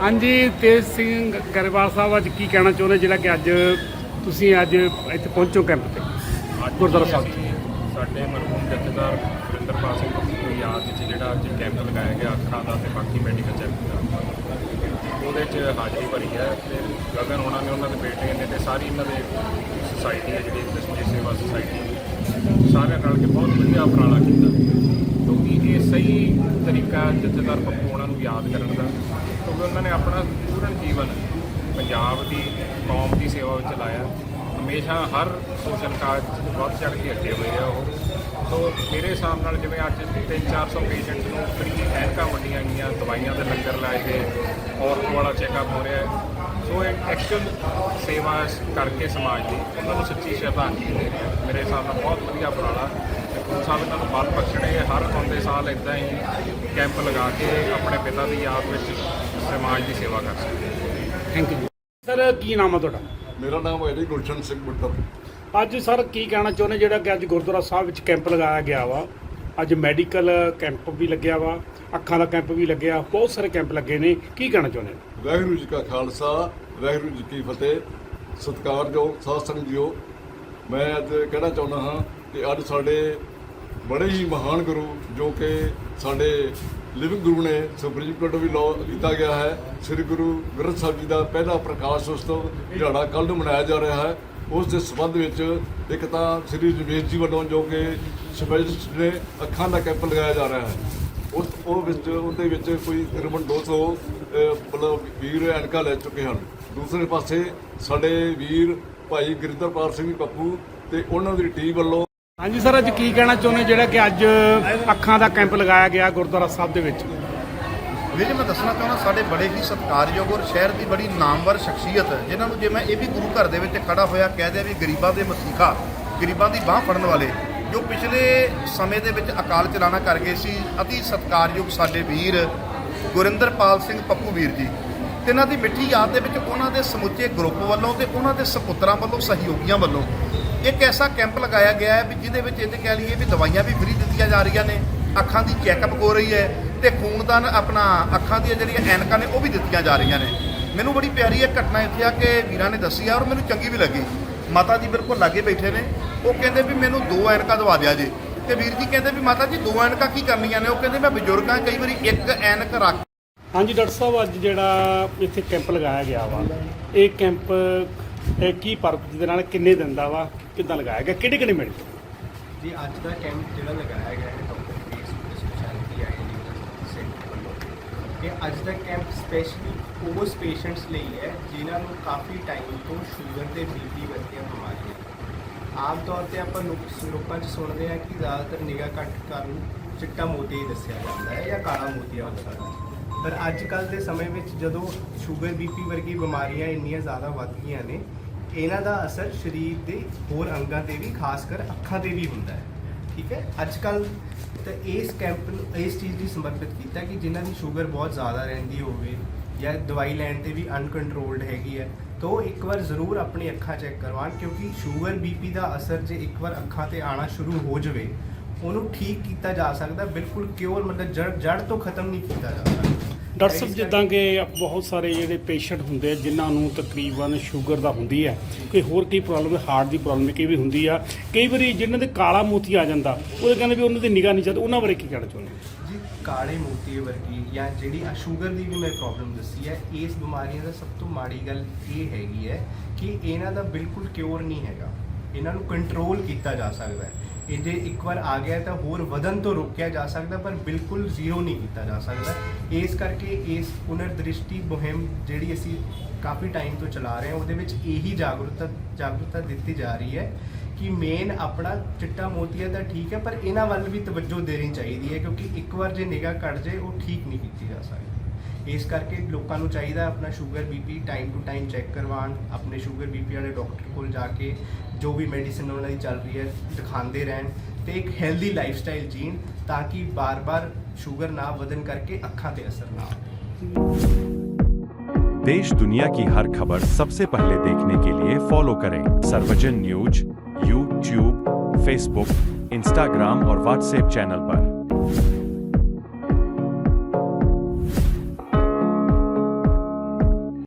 ਹਾਂਜੀ ਤੇਜ ਸਿੰਘ ਗਰੇਵਾਲ ਸਾਹਿਬ ਅੱਜ ਕੀ ਕਹਿਣਾ ਚਾਹੁੰਦੇ? ਜਿਹੜਾ ਕਿ ਅੱਜ ਤੁਸੀਂ ਅੱਜ ਇੱਥੇ ਪਹੁੰਚੋ ਕੈਂਪ ਤੇ। ਗੁਰਦੁਆਰਾ ਸਾਹਿਬ। ਅਸੀਂ ਸਾਡੇ ਮਰਹੂਮ ਜਥੇਦਾਰ ਵਰਿੰਦਰਪਾਲ ਸਿੰਘ ਦੀ ਯਾਦ ਵਿੱਚ ਜਿਹੜਾ ਅੱਜ ਕੈਂਪ ਲਗਾਇਆ ਗਿਆ ਅੱਖਾਂ ਦਾ ਤੇ ਬਾਕੀ ਮੈਡੀਕਲ ਚੈੱਕ ਦਾ। ਉਹਦੇ 'ਚ ਹਾਜ਼ਰੀ ਭਰੀ ਹੈ ਤੇ ਗਗਨ ਹੋਣਾ ਨੇ ਉਹਨਾਂ ਦੇ ਬੇਟੇ ਨੇ ਤੇ ਸਾਰੀ ਇਹਨਾਂ ਦੇ ਸੁਸਾਇਟੀ ਹੈ ਜਿਹੜੀ ਦਸਤੀ ਸੇਵਾ ਸੁਸਾਇਟੀ ਸਾਰਿਆਂ ਰਲ ਕੇ ਬਹੁਤ ਵਧੀਆ ਉਪਰਾਲਾ ਕੀਤਾ। ਸਹੀ ਤਰੀਕਾ ਜਥੇਦਾਰ ਬੱਬੂ ਉਹਨਾਂ ਨੂੰ ਯਾਦ ਕਰਨ ਦਾ, ਕਿਉਂਕਿ ਉਹਨਾਂ ਨੇ ਆਪਣਾ ਪੂਰਨ ਜੀਵਨ ਪੰਜਾਬ ਦੀ ਕੌਮ ਦੀ ਸੇਵਾ ਵਿੱਚ ਲਾਇਆ। ਹਮੇਸ਼ਾ ਹਰ ਸੋਸ਼ਲ ਕਾਜ 'ਚ ਵੱਧ ਚੜ੍ਹ ਕੇ ਅੱਗੇ ਹੋਏ ਆ ਉਹ। ਸੋ ਮੇਰੇ ਹਿਸਾਬ ਨਾਲ ਜਿਵੇਂ ਅੱਜ 3-400 ਪੇਸ਼ੈਂਟਸ ਨੂੰ ਫ੍ਰੀ ਐਨਕਾਂ ਵੰਡੀਆਂ ਗਈਆਂ, ਦਵਾਈਆਂ ਦੇ ਲੰਗਰ ਲਾਏ ਗਏ ਔਰਤ ਵਾਲਾ ਚੈੱਕਅਪ ਹੋ ਰਿਹਾ। ਸੋ ਇਹ ਐਕਚੁਅਲ ਸੇਵਾ ਕਰਕੇ ਸਮਾਜ ਦੀ ਉਹਨਾਂ ਨੂੰ ਸੱਚੀ ਸ਼ਰਧਾਂਜਲੀ ਦੇ ਰਿਹਾ। ਮੇਰੇ ਹਿਸਾਬ ਨਾਲ ਬਹੁਤ ਵਧੀਆ ਉਪਰਾਲਾ। ਸਾਹਿਬ ਇਹਨਾਂ ਨੂੰ ਬਲ ਬਖਸ਼ਣੇ ਹਰ ਆਉਂਦੇ ਸਾਲ ਇਦਾਂ ਹੀ ਕੈਂਪ ਲਗਾ ਕੇ ਆਪਣੇ ਪਿਤਾ ਦੀ ਯਾਦ ਵਿੱਚ ਸਮਾਜ ਦੀ ਸੇਵਾ ਕਰ ਸਕਦੇ ਥੈਂਕ ਯੂ ਸਰ ਕੀ ਨਾਮ ਹੈ ਤੁਹਾਡਾ? ਮੇਰਾ ਨਾਮ ਹੈ ਜੀ ਗੁਲਸ਼ਨ ਸਿੰਘ ਬੁੱਟਰ। ਅੱਜ ਸਰ ਕੀ ਕਹਿਣਾ ਚਾਹੁੰਦੇ ਜਿਹੜਾ ਕਿ ਅੱਜ ਗੁਰਦੁਆਰਾ ਸਾਹਿਬ ਵਿੱਚ ਕੈਂਪ ਲਗਾਇਆ ਗਿਆ ਵਾ ਅੱਜ ਮੈਡੀਕਲ ਕੈਂਪ ਵੀ ਲੱਗਿਆ ਵਾ ਅੱਖਾਂ ਦਾ ਕੈਂਪ ਵੀ ਲੱਗਿਆ ਬਹੁਤ ਸਾਰੇ ਕੈਂਪ ਲੱਗੇ ਨੇ। ਕੀ ਕਹਿਣਾ ਚਾਹੁੰਦੇ ਹੋ? ਵਾਹਿਗੁਰੂ ਜੀ ਕਾ ਖਾਲਸਾ ਵਾਹਿਗੁਰੂ ਜੀ ਕੀ ਫਤਿਹ। ਸਤਿਕਾਰਯੋਗ ਸਾਧ ਸੰਗਤ ਜੀਓ ਮੈਂ ਅੱਜ ਕਹਿਣਾ ਚਾਹੁੰਦਾ ਹਾਂ ਕਿ ਅੱਜ ਸਾਡੇ ਬੜੇ ਹੀ ਮਹਾਨ ਗੁਰੂ ਜੋ ਕਿ ਸਾਡੇ ਲਿਵਿੰਗ ਗੁਰੂ ਨੇ ਸੁਪਰੀਮ ਕੋਰਟ ਵੀ ਲਾਅ ਕੀਤਾ ਗਿਆ ਹੈ। ਸ੍ਰੀ ਗੁਰੂ ਗ੍ਰੰਥ ਸਾਹਿਬ ਜੀ ਦਾ ਪਹਿਲਾ ਪ੍ਰਕਾਸ਼ ਉਤਸਵ ਦਿਹਾੜਾ ਕੱਲ੍ਹ ਨੂੰ ਮਨਾਇਆ ਜਾ ਰਿਹਾ ਹੈ। ਉਸ ਦੇ ਸੰਬੰਧ ਵਿੱਚ ਇੱਕ ਤਾਂ ਸ੍ਰੀ ਰਮੇਸ਼ ਜੀ ਵੱਲੋਂ ਜੋ ਕਿ ਸਪੈਸ਼ਲਿਸਟ ਨੇ ਅੱਖਾਂ ਦਾ ਕੈਂਪ ਲਗਾਇਆ ਜਾ ਰਿਹਾ ਹੈ। ਉਸ ਉਹ ਵਿੱਚ ਉਹਦੇ ਵਿੱਚ ਕੋਈ ਤਕਰੀਬਨ 200 ਅਹ, ਮਤਲਬ ਵੀਰ ਐਨਕਾ ਲੈ ਚੁੱਕੇ ਹਨ। ਦੂਸਰੇ ਪਾਸੇ ਸਾਡੇ ਵੀਰ ਭਾਈ ਗੁਰਿੰਦਰਪਾਲ ਸਿੰਘ ਪੱਪੂ ਤੇ ਉਹਨਾਂ ਦੀ ਟੀਮ ਵੱਲੋਂ ਹਾਂਜੀ ਸਰ, ਅੱਜ ਕੀ ਕਹਿਣਾ ਚਾਹੁੰਦੇ ਜਿਹੜਾ ਕਿ ਅੱਜ ਅੱਖਾਂ ਦਾ ਕੈਂਪ ਲਗਾਇਆ ਗਿਆ ਗੁਰਦੁਆਰਾ ਸਾਹਿਬ ਦੇ ਵਿੱਚ। ਵੀਰ ਜੀ, ਮੈਂ ਦੱਸਣਾ ਚਾਹੁੰਦਾ, ਸਾਡੇ ਬੜੇ ਹੀ ਸਤਿਕਾਰਯੋਗ ਔਰ ਸ਼ਹਿਰ ਦੀ ਬੜੀ ਨਾਮਵਰ ਸ਼ਖਸੀਅਤ ਜਿਨ੍ਹਾਂ ਨੂੰ ਜੇ ਮੈਂ ਇਹ ਵੀ ਗੁਰੂ ਘਰ ਦੇ ਵਿੱਚ ਖੜਾ ਹੋਇਆ ਕਹਿ ਦਿਆਂ ਵੀ ਗਰੀਬਾਂ ਦੇ ਮਸੀਖਾ ਗਰੀਬਾਂ ਦੀ ਬਾਹ ਫੜਨ ਵਾਲੇ, ਜੋ ਪਿਛਲੇ ਸਮੇਂ ਦੇ ਵਿੱਚ ਅਕਾਲ ਚਲਾਣਾ ਕਰ ਗਏ ਸੀ, ਅਤੀ ਸਤਿਕਾਰਯੋਗ ਸਾਡੇ ਵੀਰ ਗੁਰਿੰਦਰਪਾਲ ਸਿੰਘ ਪੱਪੂ ਵੀਰ ਜੀ, ਤੇ ਇਹਨਾਂ ਦੀ ਮਿੱਠੀ ਯਾਦ ਦੇ ਵਿੱਚ ਉਹਨਾਂ ਦੇ ਸਮੁੱਚੇ ਗਰੁੱਪ ਵੱਲੋਂ ਤੇ ਉਹਨਾਂ ਦੇ ਸਪੁੱਤਰਾਂ ਵੱਲੋਂ, ਸਹਿਯੋਗੀਆਂ ਵੱਲੋਂ ਇੱਕ ਐਸਾ ਕੈਂਪ ਲਗਾਇਆ ਗਿਆ ਹੈ ਵੀ ਜਿਹਦੇ ਵਿੱਚ ਇਹ ਕਹਿ ਲਈਏ ਵੀ ਦਵਾਈਆਂ ਵੀ ਫ੍ਰੀ ਦਿੱਤੀਆਂ ਜਾ ਰਹੀਆਂ ਨੇ, ਅੱਖਾਂ ਦੀ ਚੈੱਕਅਪ ਹੋ ਰਹੀ ਹੈ ਤੇ ਖੂਨਦਾਨ ਆਪਣਾ ਅੱਖਾਂ ਦੀਆਂ ਜਿਹੜੀਆਂ ਐਨਕਾਂ ਨੇ ਉਹ ਵੀ ਦਿੱਤੀਆਂ ਜਾ ਰਹੀਆਂ ਨੇ। ਮੈਨੂੰ ਬੜੀ ਪਿਆਰੀ ਇਹ ਘਟਨਾ ਇੱਥੇ ਆ ਕੇ ਵੀਰਾਂ ਨੇ ਦੱਸੀ ਆ ਔਰ ਮੈਨੂੰ ਚੰਗੀ ਵੀ ਲੱਗੀ। ਮਾਤਾ ਜੀ ਬਿਲਕੁਲ ਲਾਗੇ ਬੈਠੇ ਨੇ, ਉਹ ਕਹਿੰਦੇ ਵੀ ਮੈਨੂੰ ਦੋ ਐਨਕਾਂ ਦਵਾ ਦਿਆ ਜੇ। ਤੇ ਵੀਰ ਜੀ ਕਹਿੰਦੇ ਵੀ ਮਾਤਾ ਜੀ, ਦੋ ਐਨਕਾਂ ਕੀ ਕਰਨੀਆਂ ਨੇ? ਉਹ ਕਹਿੰਦੇ ਮੈਂ ਬਜ਼ੁਰਗਾਂ ਕਈ ਵਾਰੀ ਇੱਕ ਐਨਕ ਰੱਖ ਹਾਂਜੀ, ਡਾਕਟਰ ਸਾਹਿਬ, ਅੱਜ ਜਿਹੜਾ ਇੱਥੇ ਕੈਂਪ ਲਗਾਇਆ ਗਿਆ ਵਾ, ਇਹ ਕੈਂਪ ਇਹ ਕੀ ਪਰਪਸ ਦੇ ਨਾਲ ਕਿੰਨੇ ਦਿਨ ਦਾ ਵਾ, ਕਿੱਦਾਂ ਲਗਾਇਆ ਗਿਆ, ਕਿਹੜੇ ਕਿਹੜੇ ਮੈਡੀਕਲ ਜੀ, ਅੱਜ ਦਾ ਕੈਂਪ ਜਿਹੜਾ ਲਗਾਇਆ ਗਿਆ ਹੈ doctor P speciality eye centre ਵੱਲੋਂ। ਇਹ ਅੱਜ ਦਾ ਕੈਂਪ ਸਪੈਸ਼ਲੀ ਉਸ ਪੇਸ਼ੈਂਟਸ ਲਈ ਹੈ, ਜਿਨ੍ਹਾਂ ਨੂੰ ਕਾਫੀ ਟਾਈਮ ਤੋਂ ਸ਼ੂਗਰ ਤੇ ਬੀਪੀ ਵਰਗੀਆਂ ਬਿਮਾਰੀਆਂ। ਆਮ ਤੌਰ ਤੇ ਆਪਾਂ ਲੋਕ, ਲੋਕਾਂ 'ਚ ਸੁਣਦੇ ਹਾਂ ਕਿ ਜ਼ਿਆਦਾਤਰ ਨਿਗਾਹ ਘੱਟ ਕਾਰਨ, ਚਿੱਟਾ ਮੋਤੀ ਹੀ ਦੱਸਿਆ ਜਾਂਦਾ ਹੈ ਜਾਂ ਕਾਲਾ ਮੋਤੀਆ ਹੋ ਸਕਦਾ ਹੈ। ਪਰ ਅੱਜ ਕੱਲ ਦੇ ਸਮੇਂ ਵਿੱਚ ਜਦੋਂ ਸ਼ੂਗਰ ਬੀਪੀ ਵਰਗੀ ਬਿਮਾਰੀਆਂ ਇੰਨੀਆਂ ਜ਼ਿਆਦਾ ਵੱਧ ਗਈਆਂ ਨੇ, ਇਹਨਾਂ ਦਾ ਅਸਰ ਸਰੀਰ ਦੇ ਹੋਰ ਅੰਗਾਂ ਤੇ ਵੀ ਖਾਸ ਕਰ ਅੱਖਾਂ ਤੇ ਵੀ ਹੁੰਦਾ ਹੈ। ਠੀਕ ਹੈ? ਅੱਜ ਕੱਲ ਤਾਂ ਇਸ ਕੈਂਪ ਨੂੰ, ਇਸ ਚੀਜ਼ ਲਈ ਸਮਰਪਿਤ ਕੀਤਾ ਕਿ ਜਿਨ੍ਹਾਂ ਦੀ ਸ਼ੂਗਰ ਬਹੁਤ ਜ਼ਿਆਦਾ ਰਹਿੰਦੀ ਹੋਵੇ ਜਾਂ ਦਵਾਈ ਲੈਣ ਤੇ ਵੀ ਅਨਕੰਟਰੋਲਡ ਹੈਗੀ ਹੈ, ਤਾਂ ਉਹ ਇੱਕ ਵਾਰ ਜ਼ਰੂਰ ਆਪਣੀ ਅੱਖਾਂ ਚੈੱਕ ਕਰਵਾਉਣ ਕਿਉਂਕਿ ਸ਼ੂਗਰ ਬੀਪੀ ਦਾ ਅਸਰ ਜੇ ਇੱਕ ਵਾਰ ਅੱਖਾਂ ਤੇ ਆਣਾ ਸ਼ੁਰੂ ਹੋ ਜਾਵੇ ਉਹਨੂੰ ਠੀਕ ਕੀਤਾ ਜਾ ਸਕਦਾ ਬਿਲਕੁਲ ਕਿਉਰ ਮਤਲਬ ਜੜ ਜੜ ਤੋਂ ਖਤਮ ਨਹੀਂ ਕੀਤਾ ਜਾ ਸਕਦਾ। ਡਾਕਟਰ ਸਾਹਿਬ ਜਿੱਦਾਂ ਕਿ ਬਹੁਤ ਸਾਰੇ ਜਿਹੜੇ ਪੇਸ਼ੈਂਟ ਹੁੰਦੇ ਆ ਜਿਨ੍ਹਾਂ ਨੂੰ ਤਕਰੀਬਨ ਸ਼ੂਗਰ ਦਾ ਹੁੰਦੀ ਹੈ ਕੋਈ ਹੋਰ ਕੀ ਪ੍ਰੋਬਲਮ ਹੈ ਹਾਰਟ ਦੀ ਪ੍ਰੋਬਲਮ ਕਈ ਵੀ ਹੁੰਦੀ ਆ ਕਈ ਵਾਰੀ ਜਿਨ੍ਹਾਂ ਦੇ ਕਾਲਾ ਮੋਤੀ ਆ ਜਾਂਦਾ ਉਹਦੇ ਕਹਿੰਦੇ ਵੀ ਉਹਨਾਂ ਦੀ ਨਿਗਾਹ ਨਹੀਂ ਚੱਲਦੀ ਉਹਨਾਂ ਬਾਰੇ ਕੀ ਕਹਿਣਾ ਚਾਹੁੰਦੇ? ਜੀ ਕਾਲੇ ਮੋਤੀ ਵਰਗੀ ਜਾਂ ਜਿਹੜੀ ਆ ਸ਼ੂਗਰ ਦੀ ਵੀ ਮੈਂ ਪ੍ਰੋਬਲਮ ਦੱਸੀ ਹੈ ਇਸ ਬਿਮਾਰੀਆਂ ਦਾ ਸਭ ਤੋਂ ਮਾੜੀ ਗੱਲ ਇਹ ਹੈਗੀ ਹੈ ਕਿ ਇਹਨਾਂ ਦਾ ਬਿਲਕੁਲ ਕਿਉਰ ਨਹੀਂ ਹੈਗਾ। ਇਹਨਾਂ ਨੂੰ ਕੰਟਰੋਲ ਕੀਤਾ ਜਾ ਸਕਦਾ ਹੈ। ਇਹ ਜੇ ਇੱਕ ਵਾਰ ਆ ਗਿਆ ਤਾਂ ਹੋਰ ਵਧਨ ਤੋਂ ਰੋਕਿਆ ਜਾ ਸਕਦਾ, ਪਰ ਬਿਲਕੁਲ ਜ਼ੀਰੋ ਨਹੀਂ ਕੀਤਾ ਜਾ ਸਕਦਾ। ਇਸ ਕਰਕੇ ਇਸ ਪੁਨਰ ਦ੍ਰਿਸ਼ਟੀ ਮੁਹਿੰਮ ਜਿਹੜੀ ਅਸੀਂ ਕਾਫੀ ਟਾਈਮ ਤੋਂ ਚਲਾ ਰਹੇ ਹਾਂ, ਉਹਦੇ ਵਿੱਚ ਇਹੀ ਜਾਗਰੂਕਤਾ ਜਾਗਰੂਕਤਾ ਦਿੱਤੀ ਜਾ ਰਹੀ ਹੈ ਕਿ ਮੇਨ ਆਪਣਾ ਚਿੱਟਾ ਮੋਤੀਆ ਤਾਂ ਠੀਕ ਹੈ, ਪਰ ਇਹਨਾਂ ਵੱਲ ਵੀ ਤਵੱਜੋ ਦੇਣੀ ਚਾਹੀਦੀ ਹੈ, ਕਿਉਂਕਿ ਇੱਕ ਵਾਰ ਜੇ ਨਿਗਾਹ ਘਟ ਜਾਏ, ਉਹ ਠੀਕ ਨਹੀਂ ਕੀਤੀ ਜਾ ਸਕਦੀ। ਇਸ ਕਰਕੇ ਲੋਕਾਂ ਨੂੰ ਚਾਹੀਦਾ ਆਪਣਾ sugar BP time to time check ਕਰਵਾਉਣ ਆਪਣੇ ਸ਼ੂਗਰ ਬੀਪੀ ਵਾਲੇ ਡਾਕਟਰ ਕੋਲ ਜਾ ਕੇ ਜੋ ਵੀ ਮੈਡੀਸਿਨ ਉਹਨਾਂ ਦੀ ਚੱਲ ਰਹੀ ਹੈ ਦਿਖਾਉਂਦੇ ਰਹਿਣ ਤੇ ਇੱਕ ਹੈਲਦੀ ਲਾਈਫਸਟਾਈਲ ਜੀਣ ਤਾਂ ਕਿ ਬਾਰ-ਬਾਰ ਸ਼ੂਗਰ ਨਾ ਵਧਨ ਕਰਕੇ ਅੱਖਾਂ ਤੇ ਅਸਰ ਨਾ ਆਵੇ देश दुनिया की हर खबर सबसे पहले देखने के लिए फॉलो करें Sarvajan news YouTube Facebook Instagram और व्हाट्सएप चैनल पर